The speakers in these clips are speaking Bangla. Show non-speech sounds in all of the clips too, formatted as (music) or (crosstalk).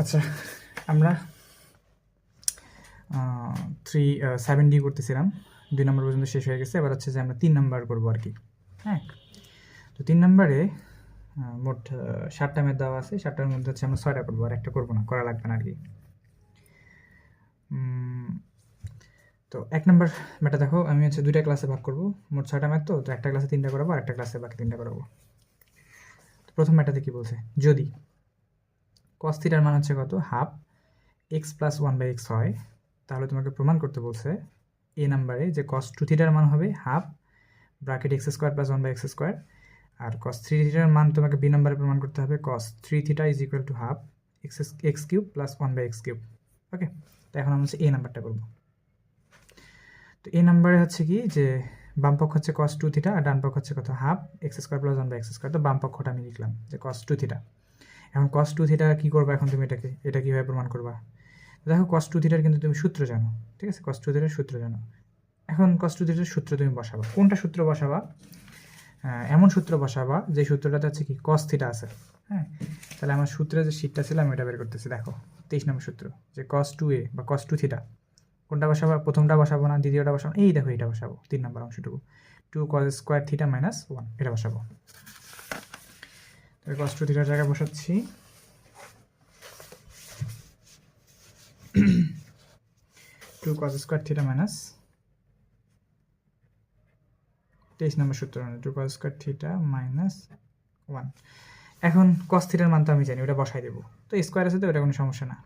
আচ্ছা আমরা থ্রি সেভেন ডি করতেছিলাম। দুই নম্বর পর্যন্ত শেষ হয়ে গেছে। এবার হচ্ছে যে আমরা তিন নাম্বার করব আর কি। হ্যাঁ? তো তিন নম্বরে মোট সাতটা ম্যাথ দেওয়া আছে। সাতটার মধ্যে হচ্ছে আমরা ছয়টা করব, আর একটা করব না, করা লাগবে না আর কি। তো এক নম্বর ম্যাথটা দেখো, আমি হচ্ছে দুইটা ক্লাসে ভাগ করব। মোট ছয়টা ম্যাথ তো তো একটা ক্লাসে তিনটা করাবো, আর একটা ক্লাসে বাকি তিনটা করাবো। প্রথম ম্যাথটাতে কি বলছে, যদি। কস থিটার মান হচ্ছে কত? Half x plus one by x হয়। তাহলে তোমাকে প্রমাণ করতে বলছে এ নাম্বারে যে কস টু থিটার মান হবে half bracket x square plus one by x square R cos three থিটার মান তোমাকে বি নাম্বারে প্রমাণ করতে হবে। Cos three theta is equal to half x x cube plus one by x cube okay তো এখন আমরা হচ্ছে এ নাম্বারটা করব। তো এ নাম্বারে হচ্ছে কি? যে বাম পক্ষ হচ্ছে কস টু থিটা আর ডান পক্ষ হচ্ছে কত? Half x square plus one by x square তো বাম পক্ষটা আমি লিখলাম যে কস টু থিটা এখন কস টু থিটা কী করবা এখন তুমি এটাকে? এটা কীভাবে প্রমাণ করবা? দেখো কস টু থিটার কিন্তু তুমি সূত্র জানো, ঠিক আছে? কস টু থিটার সূত্র জানো। এখন কস টু থিটার সূত্র তুমি বসাবা। কোনটা সূত্র বসাবা? এমন সূত্র বসাবা, যে সূত্রটাতে হচ্ছে কি কস থিটা আছে। হ্যাঁ? তাহলে আমার সূত্রে যে শীটটা ছিল আমি এটা বের করতেছি। দেখো, তেইশ নম্বর সূত্র, যে কস টু এ বা কস টু থিটা কোনটা বসাবো? প্রথমটা বসাবো না, দ্বিতীয়টা বসাবো এই দেখো এটা বসাবো, তিন নম্বর অংশটুকু। Two cos square theta minus one এটা বসাবো। তাহলে কস টু থিটার জায়গায় বসাচ্ছি। Two cos square theta minus তেইশ নম্বর সূত্র, two cos square theta minus one এখন কস থিটার মান তো আমি জানি, ওটা বসাই দেবো। তো স্কোয়ার আছে তো, ওটা কোনো সমস্যা না।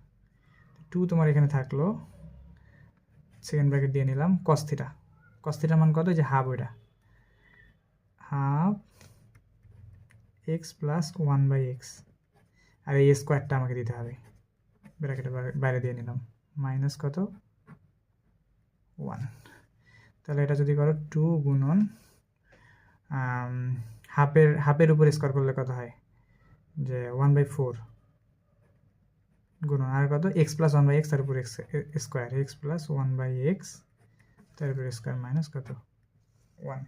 টু তোমার এখানে থাকল। সেকেন্ড ব্র্যাকেট দিয়ে নিলাম কস থিটা কস থিটার মান কত? যে হাফ ওইটা। Half x plus one by x আর এই স্কোয়ারটা আমাকে দিতে হবে। ব্র্যাকেটের বাইরে দিয়ে নিলাম। মাইনাস কত? ওয়ান তাহলে এটা যদি করো টু গুণন হাফের হাফের উপর স্কোয়ার করলে কত হয়? যে ওয়ান বাই ফোর গুণন। আর কত? X plus one by x তার উপর x square x plus one by x তার উপর স্কোয়ার মাইনাস কত? ওয়ান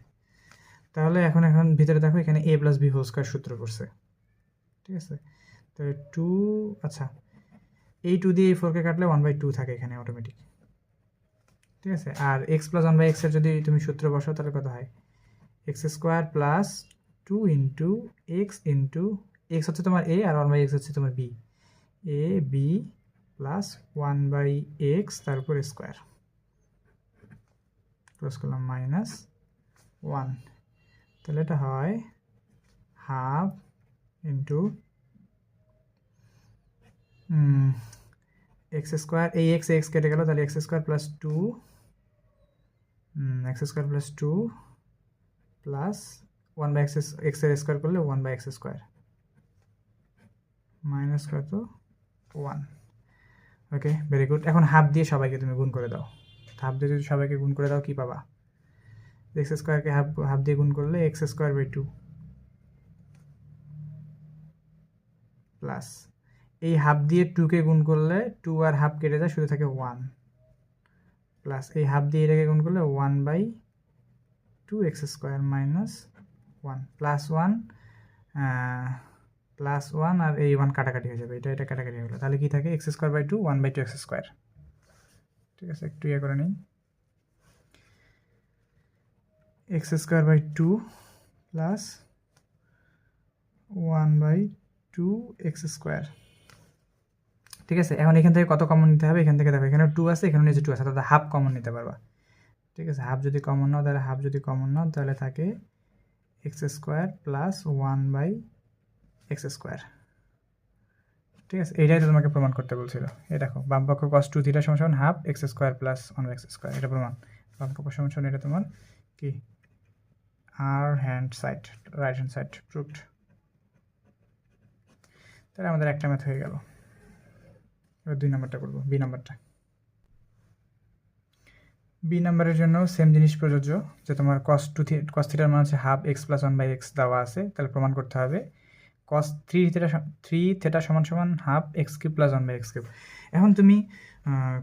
তাহলে এখন এখন ভিতরে দেখো এখানে A plus B whole square সূত্র পড়ছে। ঠিক আছে? তাহলে টু আচ্ছা এই টু দিয়ে এই ফোরকে কাটলে ওয়ান বাই টু থাকে এখানে অটোমেটিক ঠিক আছে? আর এক্স প্লাস ওয়ান বাই এক্সের যদি তুমি সূত্র বসাও, তাহলে কত হয়? X square plus two into x into x হচ্ছে তোমার এ আর ওয়ান বাই এক্স হচ্ছে তোমার B A B plus one by x তারপর স্কোয়ার ক্লোজ করলাম মাইনাস ওয়ান তাহলে এটা হয় হাফ ইন্টু এক্স স্কোয়ার এই এক্স এক্স কেটে গেল, তাহলে x square plus two x square plus two plus one by x এক্সের স্কোয়ার করলে one by x square minus কত? ওয়ান ওকে ভেরি গুড এখন হাফ দিয়ে সবাইকে তুমি গুণ করে দাও। হাফ দিয়ে যদি সবাইকে গুণ করে দাও, কি পাবা? এক্স স্কোয়ারকে হাফ হাফ দিয়ে গুণ করলে x square by two plus এই হাফ দিয়ে টুকে গুণ করলে টু আর হাফ কেটে যায়, শুধু থাকে ওয়ান প্লাস এই হাফ দিয়ে এটাকে গুণ করলে one by two x square minus one plus one plus one আর এই ওয়ান কাটাকাটি হয়ে যাবে, এটা এটা কাটাকাটি হয়ে গেলো। তাহলে কি থাকে? X square by two one by two x square ঠিক আছে, একটু ইয়ে করে নিই। X square by two plus one by two x square ঠিক আছে? এখন এখান থেকে কত কমন নিতে হবে? এখান থেকে দেখো, এখানে টু আছে, এখানে নিচে টু আছে, তাহলে হাফ কমন নিতে পারবা। ঠিক আছে? হাফ যদি কমন নাও, তাহলে হাফ যদি কমন নাও, তাহলে থাকে x square plus one by x square ঠিক আছে? এইটাই তো তোমাকে প্রমাণ করতে বলছিল। এই দেখো, বাম পক্ষ কস টু থিটা সমান half x square plus one by x square এটা প্রমাণ। বাম পক্ষ সমান সমান এটা তোমার কি? আর hand side right hand side proved তাহলে আমাদের একটা ম্যাথ হয়ে গেল। এবার দুই নাম্বারটা করব বি নাম্বারটা বি নাম্বারের জন্য সেম জিনিস প্রযোজ্য, যে তোমার কস টু কস থিটার মান হচ্ছে half x plus one by x দেওয়া আছে, তাহলে প্রমাণ করতে হবে। Cos three theta three theta সমান সমান half x cube plus one by x cube এখন তুমি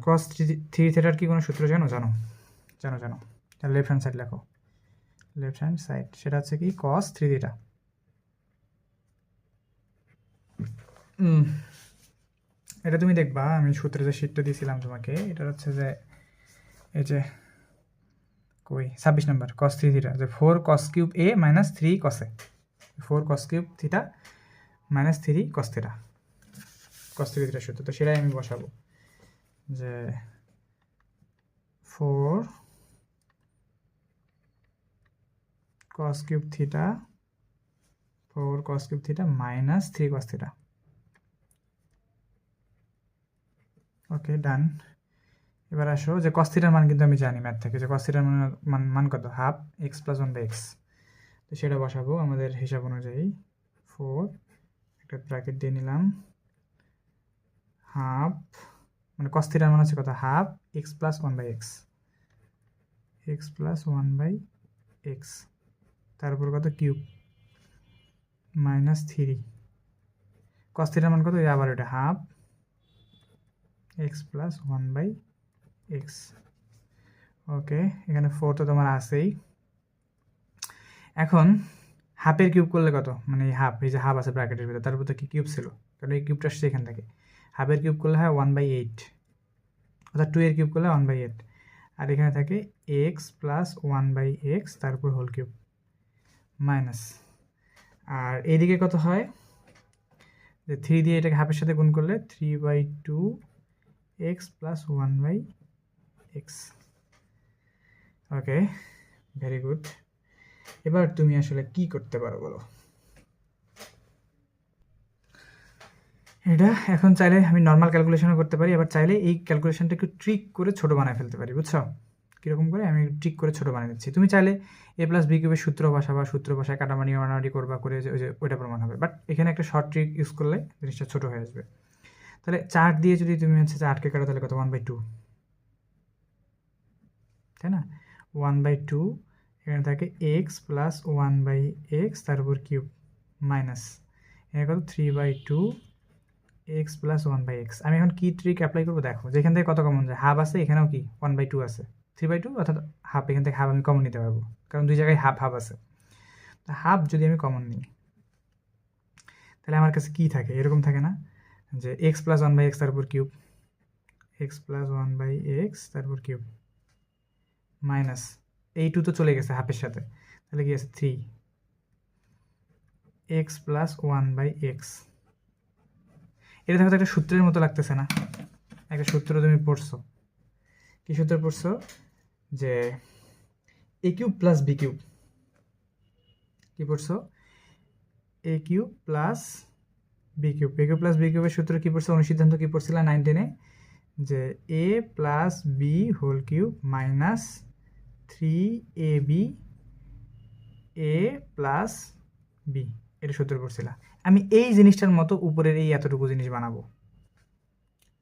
কস থ্রি থ্রি থেটার কি কোনো সূত্র জানো? জানো জানো জানো। তাহলে লেফট হ্যান্ড সাইড লেখো। লেফট হ্যান্ড সাইড সেটা হচ্ছে কি কস থ্রি থিটা এটা তুমি দেখবা, আমি সূত্রে যে শীটটা দিয়েছিলাম তোমাকে এটা হচ্ছে যে এই যে কই, ছাব্বিশ নাম্বার কস থ্রি থিটা যে four cos cube a minus three কসে four cos cube theta minus three cos theta cos three theta সূত্র, তো সেটাই আমি বসাবো। যে four cos cube theta four cos cube theta minus three cos theta okay done এবার আসো যে কস্তিটার মান কিন্তু আমি জানি ম্যাথ থেকে। যে কস্তিটার মান মান মান কত? Half x plus one by x তো সেটা বসাবো আমাদের হিসাব অনুযায়ী। ফোর একটা ব্র্যাকেট দিয়ে নিলাম। হাফ মানে কস্তিটার মান হচ্ছে কত? Half x plus one by x x plus one by x তার উপর কত? কিউব। Minus three. কস্তিটার মান কত? আবার এটা, half. X plus one by x okay, এখানে ফোর তো তোমার আছেই। এখন, হাফের কিউব করলে কত? মানে এই হাফ, এই যে হাফ আছে ব্র্যাকেটের ভিতরে, তার উপর তো কি কিউব ছিল? কারণ এই কিউবটা আসছে এখান থেকে। হাফের কিউব করলে হয় ওয়ান বাই এইট অর্থাৎ টু এর কিউব করলে ওয়ান বাই এইট আর এখানে থাকে x plus one by x তারপর হোল কিউব। মাইনাস। আর এইদিকে কত হয়? যে থ্রি দিয়ে এটাকে হাফের সাথে গুণ করলে three by two x plus one by x okay very good এবার তুমি আসলে কি করতে পারো বলো? এটা এখন চাইলে আমি নর্মাল ক্যালকুলেশনও করতে পারি এবার চাইলে এই ক্যালকুলেশনটা একটু ট্রিক করে ছোটো বানায় ফেলতে পারি, বুঝছ? কীরকম করে আমি ট্রিক করে ছোটো বানিয়ে দিচ্ছি। তুমি চাইলে এ প্লাস বি কিউবের সূত্র ভাষা বা সূত্র ভাষায় কাটামানি মানামানি করবা করে ওই যে ওইটা প্রমাণ হবে। বাট এখানে একটা শর্ট ট্রিক ইউজ করলে জিনিসটা ছোটো হয়ে আসবে। তাহলে চার দিয়ে যদি তুমি হচ্ছে আটকে কাটো, তাহলে কত? ওয়ান বাই টু তাই না? ওয়ান বাই টু এখানে থাকে x plus one by x তার উপর কিউব মাইনাস এখানে কত? Three by two x plus one by x আমি এখন কি ট্রিক অ্যাপ্লাই করব? দেখো, যেখান থেকে কত কমন যায়। হাফ আছে, এখানেও কি? ওয়ান বাই টু আছে। থ্রি বাই টু অর্থাৎ হাফ এখান থেকে হাফ আমি কমন নিতে পারব। কারণ দুই জায়গায় হাফ হাফ আছে। তা হাফ যদি আমি কমন নিই, তাহলে আমার কাছে কী থাকে? এরকম থাকে না যে x plus one by x তারপর cube x plus one by x তারপর কিউব মাইনাস এই টু তো চলে গেছে হাফের সাথে। তাহলে কি আছে? Three x plus one by x এটা দেখো একটা সূত্রের মতো লাগতেছে না। একটা সূত্র তুমি পড়ছো। কি সূত্র পড়ছো? যে a cube plus b cube কি পড়ছো? A cube plus b cube a cube plus b কিউবের সূত্র কী পড়ছে? অনুসিদ্ধান্ত কী পড়ছিলাম নাইন টেনে যে a plus b whole cube minus three a b a plus b এটা সূত্র পড়ছিলাম আমি এই জিনিসটার মতো উপরের এই এতটুকু জিনিস বানাবো।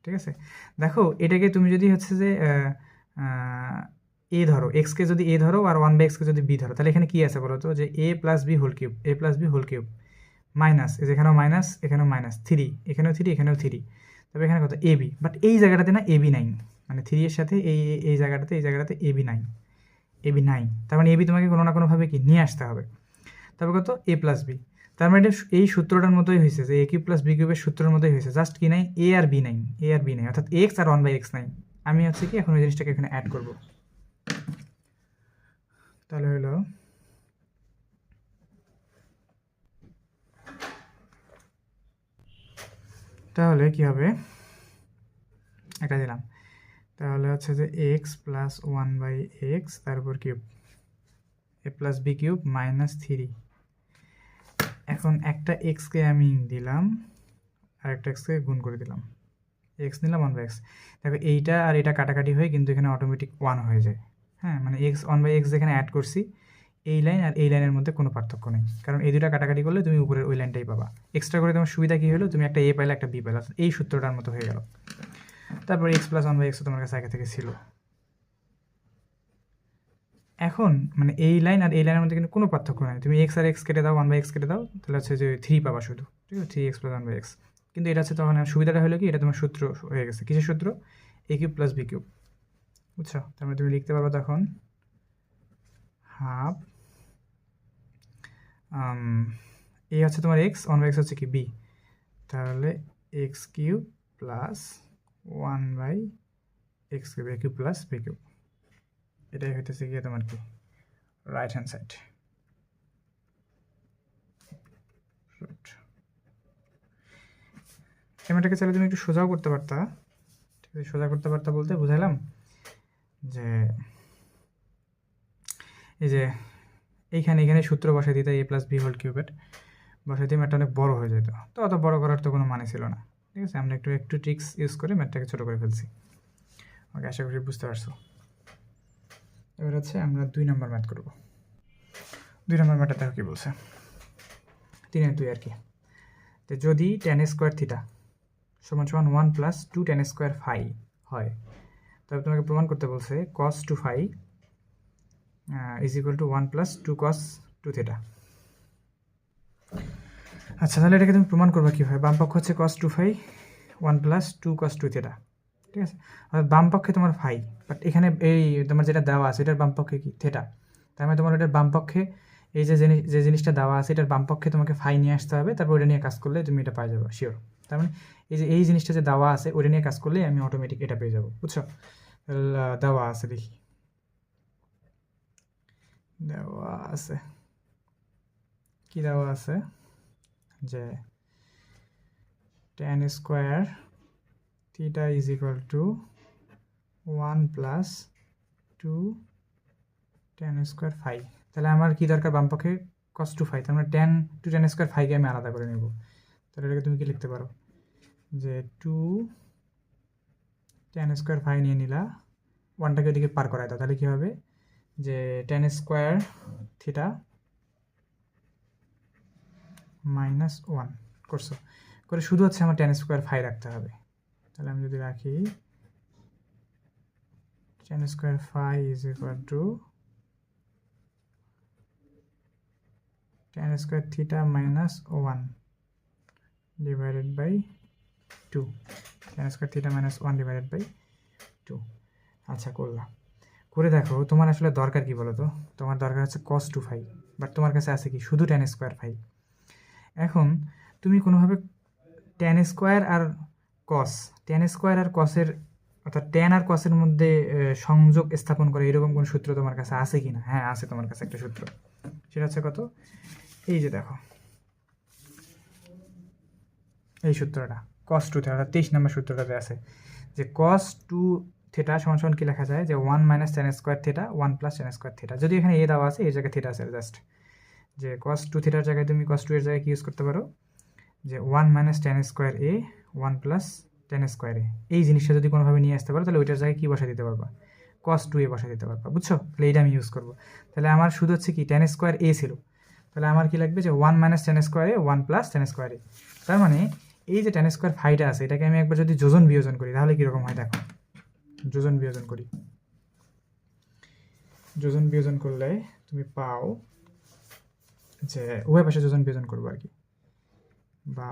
ঠিক আছে? দেখো, এটাকে তুমি যদি হচ্ছে যে এ ধরো এক্সকে যদি এ ধরো আর ওয়ান বাই এক্সকে যদি বি ধরো, তাহলে এখানে কী আছে বলো তো? যে a plus b whole cube a plus b whole cube minus এখানেও মাইনাস এখানেও মাইনাস থ্রি এখানেও থ্রি এখানেও থ্রি তবে এখানে কত? এ বি বাট এই জায়গাটাতে না এ বি নাইন মানে থ্রি এর সাথে এই এই জায়গাটাতে এই জায়গাটাতে a b nine a b nine তার মানে এ বি তোমাকে কোনো না কোনোভাবে কি নিয়ে আসতে হবে। তবে কত? এ প্লাস বি তার মানে এটা এই সূত্রটার মতোই হয়েছে যে এ কিউব প্লাস বি কিউবের সূত্রের মতোই হয়েছে জাস্ট কি নাই? এ আর বি নাই এ আর বি নাই অর্থাৎ এক্স আর ওয়ান বাই এক্স নাই আমি হচ্ছে কি এখন ওই জিনিসটাকে এখানে অ্যাড করব। তাহলে হলো তাহলে কি হবে? এটা দিলাম। তাহলে হচ্ছে যে x plus one by x তারপর cube. A plus b cube minus three এখন একটা এক্সকে আমি দিলাম, আর একটা এক্সকে গুণ করে দিলাম। এক্স নিলাম ওয়ান বাই এক্স দেখো এইটা আর এটা কাটাকাটি হয়ে কিন্তু এখানে অটোমেটিক ওয়ান হয়ে যায়। হ্যাঁ মানে এক্স ওয়ান বাই এক্স যেখানে অ্যাড করছি, এই লাইন আর এই লাইনের মধ্যে কোনো পার্থক্য নেই। কারণ এই দুটা কাটাকাটি করলে তুমি উপরের ওই লাইনটাই পাবা। এক্সট্রা করে তোমার সুবিধা কী হলো? তুমি একটা এ পাইলে একটা বি পাইলে এই সূত্রটার মতো হয়ে গেল। তারপর x plus one by x তোমার কাছে আগে থেকে ছিল। এখন মানে এই লাইন আর এই লাইনের মধ্যে কিন্তু কোনো পার্থক্য নেই। তুমি এক্স আর এক্স কেটে দাও ওয়ান বাই এক্স কেটে দাও, তাহলে হচ্ছে যে থ্রি পাবা শুধু। ঠিক আছে? Three x plus one by x কিন্তু এটা হচ্ছে তখন সুবিধাটা হলো কি? এটা তোমার সূত্র হয়ে গেছে। কিসের সূত্র? A cube plus b cube বুঝছ? তারপরে তুমি লিখতে পারবে তখন হাফ এ হচ্ছে তোমার এক্স ওয়ান বাই এক্স হচ্ছে কি? বি তাহলে x cube plus one by x cube a cube plus b cube এটাই হইতেছে গিয়ে তোমার কি? রাইট হ্যান্ড সাইড ক্যামেরাটাকে চাইলে তুমি একটু সোজাও করতে পারতা। ঠিক আছে, সোজা করতে পারতা বলতে বুঝাইলাম? যে, এই যে, এইখানে এখানে সূত্র বসাই দিতে এ প্লাস বি হোল কিউবের বসাই দিয়ে ম্যাটটা অনেক বড় হয়ে যেত। তো অত বড় করার তো কোনো মানে ছিল না। ঠিক আছে? আমরা একটু একটু ট্রিক্স ইউজ করে ম্যাটটাকে ছোটো করে ফেলছি। ওকে, আশা করি বুঝতে পারছ। এবার হচ্ছে আমরা দুই নম্বর ম্যাথ করব। দুই নম্বর ম্যাথটা দেখো কী বলছে। তিনের দুই আর কি। তো যদি টেন স্কোয়ার থিটা সমান সমান one plus two tan square phi হয় তবে তোমাকে প্রমাণ করতে বলছে cos two phi is equal to one plus two cos two theta আচ্ছা তাহলে এটাকে তুমি প্রমাণ করবে কীভাবে? বাম পক্ষ হচ্ছে cos two phi one plus two cos two theta ঠিক আছে? অর্থাৎ বাম পক্ষে তোমার ফাই বাট এখানে এই তোমার যেটা দেওয়া আছে, এটার বাম পক্ষে কি? থেটা তার মানে তোমার এটার বাম পক্ষে এই যে জিনিস যে জিনিসটা দেওয়া আছে, এটার বাম পক্ষে তোমাকে ফাই নিয়ে আসতে হবে, তারপর ওটা নিয়ে কাজ করলে তুমি এটা পাই যাবে শিওর তার মানে এই যে, এই জিনিসটা যে দেওয়া আছে ওটা নিয়ে কাজ করলেই আমি অটোমেটিক এটা পেয়ে যাব, বুঝছ? দেওয়া আছে দেখি। দেওয়া আছে। কি দেওয়া আছে? যে tan square theta is equal to one plus two tan square five তাহলে আমার কি দরকার? বামপক্ষে কস টু ফাইভ তার মানে টেন টু টেন স্কোয়ার ফাইভকে আমি আলাদা করে নেব। তাহলে এটাকে তুমি কি লিখতে পারো? যে টু টেন স্কোয়ার ফাইভ নিয়ে নিলা। ওয়ানটাকে ওদিকে পার করাই দাও। তাহলে কী হবে? যে tan square theta minus one করছ? করে শুধু হচ্ছে আমার টেন স্কোয়ার ফাইভ রাখতে হবে। তাহলে আমি যদি রাখি tan square five is equal to tan square theta minus one divided by two tan square theta minus one divided by two আচ্ছা করলাম। করে দেখো, তোমার আসলে দরকার কি বলো তো তোমার দরকার হচ্ছে কস টু ফাইভ বাট তোমার কাছে আছে কি? শুধু টেন স্কোয়ার ফাইভ এখন, তুমি কোনোভাবে টেন স্কোয়ার আর কস টেন স্কোয়ার আর কসের অর্থাৎ টেন আর কসের মধ্যে সংযোগ স্থাপন করে এরকম কোনো সূত্র তোমার কাছে আছে কি না হ্যাঁ আছে তোমার কাছে একটা সূত্র। সেটা হচ্ছে কত? এই যে দেখো। এই সূত্রটা কস টু থেটা অর্থাৎ তেইশ নম্বর সূত্রটাতে আছে, যে কস টু থেটা সমান সমান কি লেখা যায়? যে one minus tan square theta one plus tan square theta যদি এখানে এ দেওয়া আছে, এই জায়গায় থেটা আছে জাস্ট যে কস টু থেটার জায়গায় তুমি কস টু এর জায়গায় কি ইউজ করতে পারো? যে one minus tan square a one plus tan square a এই জিনিসটা যদি কোনোভাবে নিয়ে আসতে পারো, তাহলে ওইটার জায়গায় কী বসা দিতে পারবা? কস টু এ বসা দিতে পারবা, বুঝছ? তাহলে এইটা আমি ইউজ করব। তাহলে আমার শুধু হচ্ছে কি টেন স্কোয়ার এ ছিল। তাহলে আমার কি লাগবে? যে one minus tan square one plus tan square তার মানে এই যে টেন স্কোয়ার ফাইটা আছে, এটাকে আমি একবার যদি যোজন বিয়োজন করি, তাহলে কীরকম হয় দেখো? যোজন বিয়োজন করি। যোজন বিয়োজন করলে তুমি পাও যে উভয় পাশে যোজন বিয়োজন করব আর কি। বা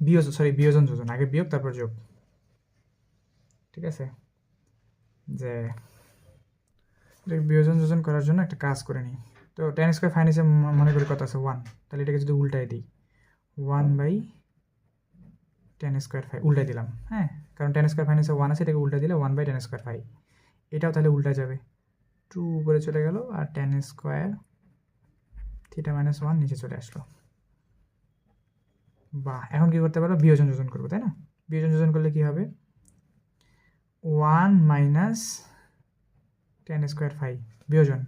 বিয়োজন সরি বিয়োজন যোজন, আগে বিয়োগ, তারপর যোগ। ঠিক আছে? যে বিয়োজন যোজন করার জন্য একটা কাজ করে নিই। তো টেন স্কোয়ার ফাইনাসে মনে করি কত আছে? ওয়ান তাহলে এটাকে যদি উল্টাই দিই one by tan square five উল্টাই দিলাম হ্যাঁ? কারণ টেন স্কোয়ার ফাইনাসে ওয়ান আছে, এটাকে উল্টাই দিলে one by tan square five এটাও তাহলে উল্টা যাবে। টু উপরে চলে গেল আর tan square theta minus one নিচে চলে আসলো। বাহ, এখন কি করতে পারো বিয়োজন যোজন করব, তাই না? বিয়োজন যোজন করলে কি হবে? One minus tan square five বিয়োজন।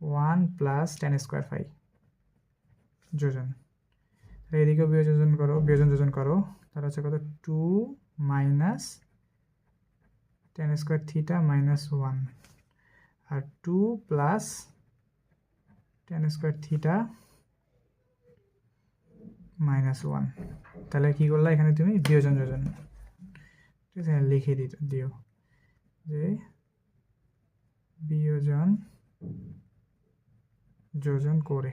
One plus tan square five. যোজন। তাহলে এদিকেও বিয়োজন করো, বিয়োজন যোজন করো। তাহলে হচ্ছে কত? Two minus tan square theta minus one. আর two plus tan square theta minus one. তাহলে কী করলা এখানে তুমি? বিয়োজন যোজন। ঠিক আছে লিখে দিও। যে বিয়োজন যোজন করে।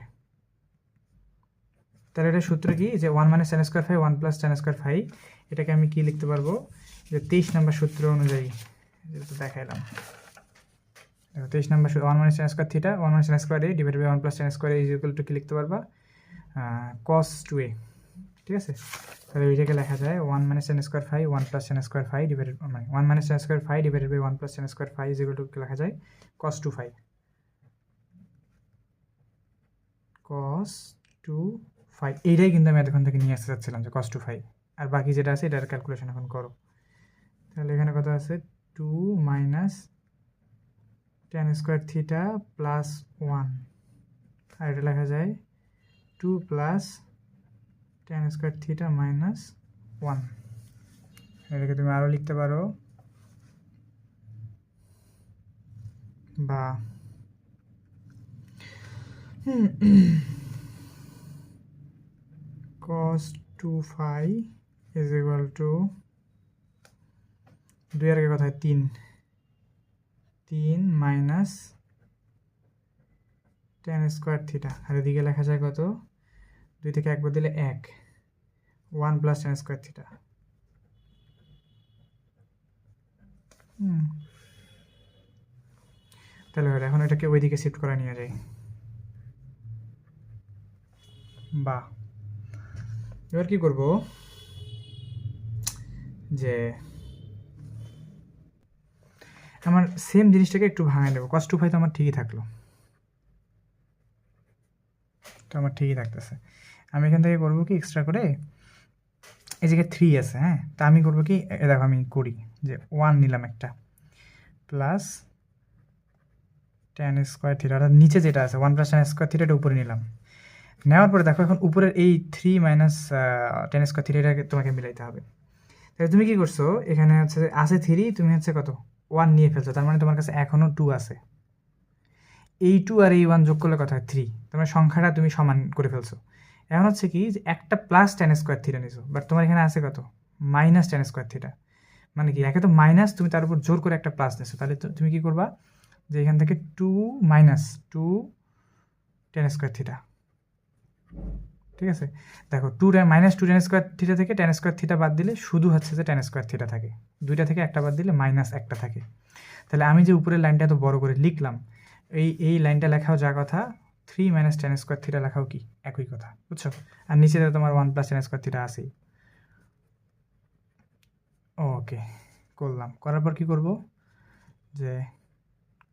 তাহলে এটা সূত্র কি? যে one minus tan square five one plus tan square five এটাকে আমি কি লিখতে পারব? যে তেইশ নম্বর সূত্র অনুযায়ী যেটা দেখাইলাম। দেখো, তেইশ নম্বর one minus tan square theta one minus tan square a divide by one plus tan square is equal to কি লিখতে পারবা? কস টু এ ঠিক আছে? তাহলে ওইটাকে লেখা যায় one minus tan square five one plus tan square five divided মানে one minus tan square five divided by one plus tan square five is two লেখা যায়? Cos two five cos two five এইটাই কিন্তু আমি এতক্ষণ থেকে নিয়ে আসতে চাচ্ছিলাম যে কস টু ফাইভ আর বাকি যেটা আছে, এটার ক্যালকুলেশন এখন করো। তাহলে এখানে কত আছে? Two minus tan square theta plus one আর এটা লেখা যায় two plus tan square theta minus one এটাকে তুমি আরও লিখতে পারো। বা (clears throat) cos 2 phi is equal to দুই আর কথা তিন। তিন মাইনাস টেন স্কোয়ার থিটা আর এদিকে লেখা যায় কত? দুই থেকে একবার দিলে এক। One plus tan square theta তাহলে এখন এটাকে ওইদিকে শিফট করে নিয়ে যাই। বা এবার কি করব? যে আমার সেম জিনিসটাকে একটু ভাঙাই দেবো কষ্ট ফাই তো আমার ঠিকই থাকল। তো আমার ঠিকই থাকতেছে। আমি এখান থেকে করব কি এক্সট্রা করে? এই জায়গায় থ্রি আছে হ্যাঁ? তা আমি করব কি? দেখো আমি করি যে ওয়ান নিলাম একটা। প্লাস টেন স্কোয়ার থিটা অর্থাৎ নিচে যেটা আছে ওয়ান প্লাস টেন স্কোয়ার থিটাটা উপরে নিলাম। নেওয়ার পরে দেখো এখন উপরের এই থ্রি মাইনাস টেন স্কোয়ার থ্রিটাকে তোমাকে মিলাইতে হবে। তাহলে তুমি কি করছ? এখানে হচ্ছে আছে থ্রি তুমি হচ্ছে কত? ওয়ান নিয়ে ফেলছো। তার মানে তোমার কাছে এখনও টু আছে। এই টু আর এই ওয়ান যোগ করলে কথা থ্রি তোমার সংখ্যাটা তুমি সমান করে ফেলছো। এখন হচ্ছে কি যে একটা প্লাস টেন স্কোয়ার থ্রিটা নিছো। বাট তোমার এখানে আছে কত? মাইনাস টেন স্কোয়ার থ্রিটা মানে কি? একে তো মাইনাস তুমি তার উপর জোর করে একটা প্লাস নিছো। তাহলে তুমি কি করবা? যে এখান থেকে two minus two tan square theta ঠিক আছে? দেখো two minus two tan square theta থেকে টেন স্কোয়ার থিটা বাদ দিলে শুধু হচ্ছে যে টেন স্কোয়ার থিটা থাকে। দুইটা থেকে একটা বাদ দিলে মাইনাস একটা থাকে। তাহলে আমি যে উপরের লাইনটা এত বড় করে লিখলাম, এই এই লাইনটা লেখাও যা কথা three minus tan square theta লেখাও কি? একই কথা, বুঝছ? আর নিচে তোমার one plus tan square theta আছেই। ওকে করলাম। করার পর কি করব? যে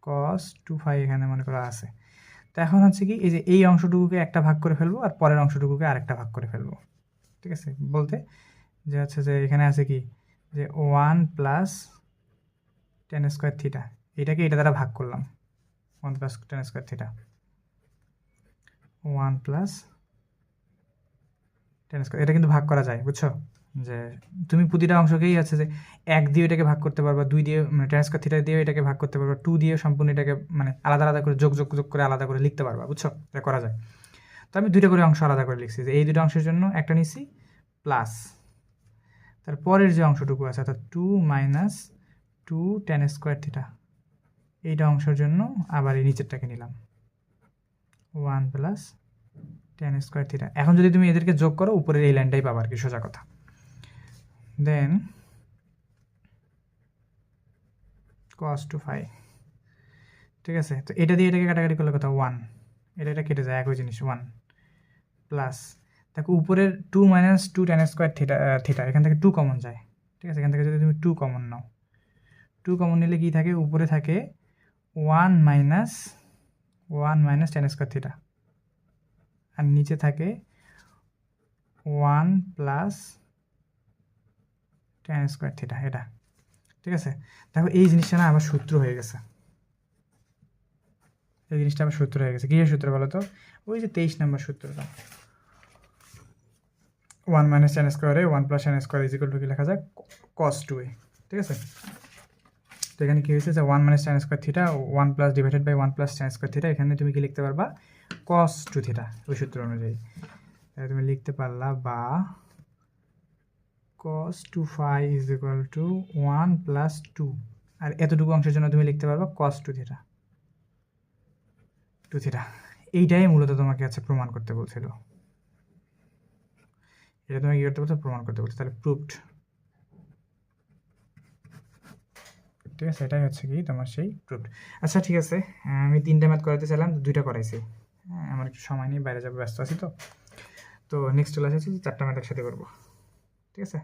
কস টু ফাইভ এখানে মনে করা আছে। তো এখন হচ্ছে কি, এই যে এই অংশটুকুকে একটা ভাগ করে ফেলব আর পরের অংশটুকুকে আরেকটা ভাগ করে ফেলব। ঠিক আছে? বলতে যে হচ্ছে যে এখানে আছে কি, যে one plus tan square theta, এটাকে এটা দ্বারা ভাগ করলাম। One plus tan square theta. One plus tan square, এটা কিন্তু ভাগ করা যায়, বুঝছ? যে তুমি প্রতিটা অংশকেই আছে যে এক দিয়ে এটাকে ভাগ করতে পারবা, দুই দিয়ে মানে টেন স্কোয়ার থিটা দিয়ে এটাকে ভাগ করতে পারবা, টু দিয়ে সম্পূর্ণ এটাকে মানে আলাদা আলাদা করে, যোগ যোগ যোগ করে আলাদা করে লিখতে পারবা, বুঝছ? এটা করা যায়। তো আমি দুইটা করে অংশ আলাদা করে লিখছি যে এই দুটো অংশের জন্য একটা নিছি প্লাস। তারপরের যে অংশটুকু আছে, অর্থাৎ two minus two tan square theta, এইটা অংশের জন্য আবার এই নিচেরটাকে নিলাম। One plus tan square theta. এখন যদি তুমি এদেরকে যোগ করো, উপরের এই লাইনটাই পাবা আর কি, সোজা কথা। দেন কস টু ফাইভ ঠিক আছে? তো এটা দিয়ে এটাকে কাটাকাটি করলে কথা ওয়ান এটা এটা কেটে যায়, একই জিনিস ওয়ান প্লাস দেখো, উপরের two minus two tan square theta theta এখান থেকে টু কমন যায়। ঠিক আছে? এখান থেকে যদি তুমি টু কমন নাও। টু কমন নিলে কী থাকে? উপরে থাকে one minus one minus tan square theta আর নিচে থাকে one plus tan square theta এটা। ঠিক আছে? দেখো, এই জিনিসটা না আমার সূত্র হয়ে গেছে। এই জিনিসটা আমার সূত্র হয়ে গেছে। কী সূত্র বলো তো? ওই যে তেইশ নম্বর সূত্রটা। ওয়ান মাইনাস টেন স্কোয়ারে one plus tan square is equal to কি লেখা যায়? কস টু এ ঠিক আছে? তো এখানে কী হয়েছে যে one minus tan square theta one plus divided by one plus tan square theta এখানে তুমি কি লিখতে পারবা? কস টু থিটা ওই সূত্র অনুযায়ী। তুমি লিখতে পারলা বা cos 2 phi is equal to 1 plus 2 আর এতটুকু অংশের জন্য তুমি লিখতে পারবে cos 2 থিটা 2 থিটা এইটাই মূলত তোমাকে আছে প্রমাণ করতে বলছিল। এটা তুমি কি করতে বলছো? প্রমাণ করতে বলছো। তাহলে প্রুফড ঠিক আছে, এটাই হচ্ছে কি তোমার সেই প্রুফড আচ্ছা ঠিক আছে, আমি তিনটা ম্যাথ করাতে চাইলাম, দুইটা করাইছি। হ্যাঁ আমার একটু সময় নেই, বাইরে যাব, ব্যস্ত আছি তো। তো নেক্সট ক্লাসে হচ্ছে চারটা ম্যাথ একসাথে করব। ঠিক আছে